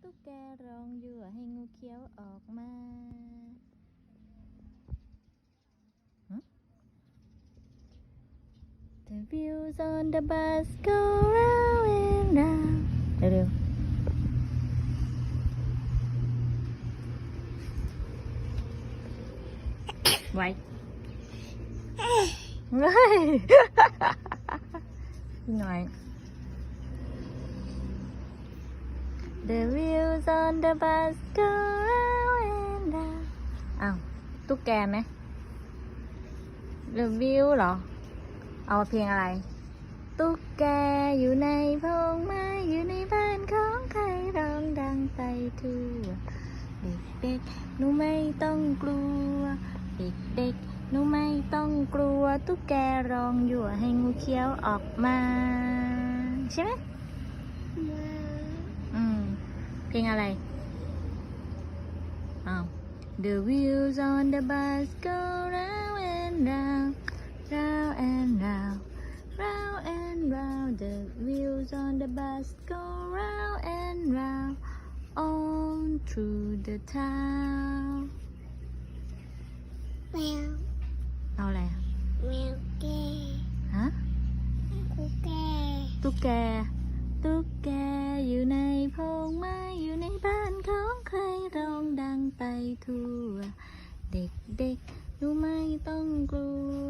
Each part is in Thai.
ตุ๊กแกร้องยั่วให้งูเขียวออกมาหึ The views on the bus go round and round เร็วๆไว้เฮ้ยพี่น้อย The wheels on the bus go round and round อ้าวตุ๊กแกไหม The view เหรอ เอาเพลงอะไร ตุ๊กแกอยู่ในพงไม้อยู่ในบ้านของใครร้องดังไปทั่วเด็กๆหนูไม่ต้องกลัว เด็กๆหนูไม่ต้องกลัว ตุ๊กแกร้องยั่วให้งูเขียวออกมา ใช่ไหมอืม เพลงอะไรอ้าว The wheels on the bus go round and round round and round round and round the wheels on the bus go round and round on through the town แมวเอาอะไรอ ทั่วเด็กเด็กๆหนูไม่ต้องกลัว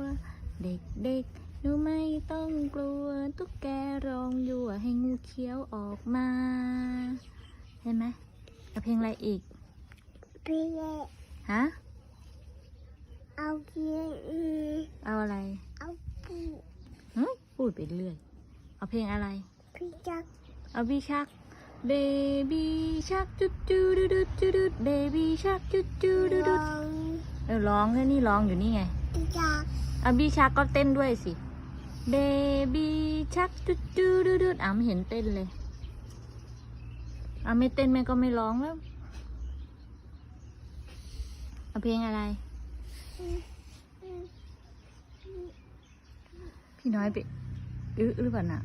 เด็กเด็กๆหนูไม่ต้องกลัว ตุ๊กแกร้องยั่วให้งูเขียวออกมาเห็นไหมเอาเพลงอะไรอีกพี่เล็กฮะเอาเพียงอือเอาอะไรเอาปูหึพูดไปเรื่อย เอาเพลงอะไรพี่จักเอาบีชัก เบบี้ชักจุดจูดูดูจูดูเบบี้ชักจุดจูดูลดูองเออร้องแค่นี้ร้องอยู่นี่ไงพี่จักเอาบีชักก็เต้นด้วยสิเบบี้ชักจุดจูดูดูอะไม่เห็นเต้นเลยอะไม่เต้นแม่ก็ไม่ร้องแล้วเอาเพลงอะไร พี่น้อยไปอื้อหรือเปล่าน่ะ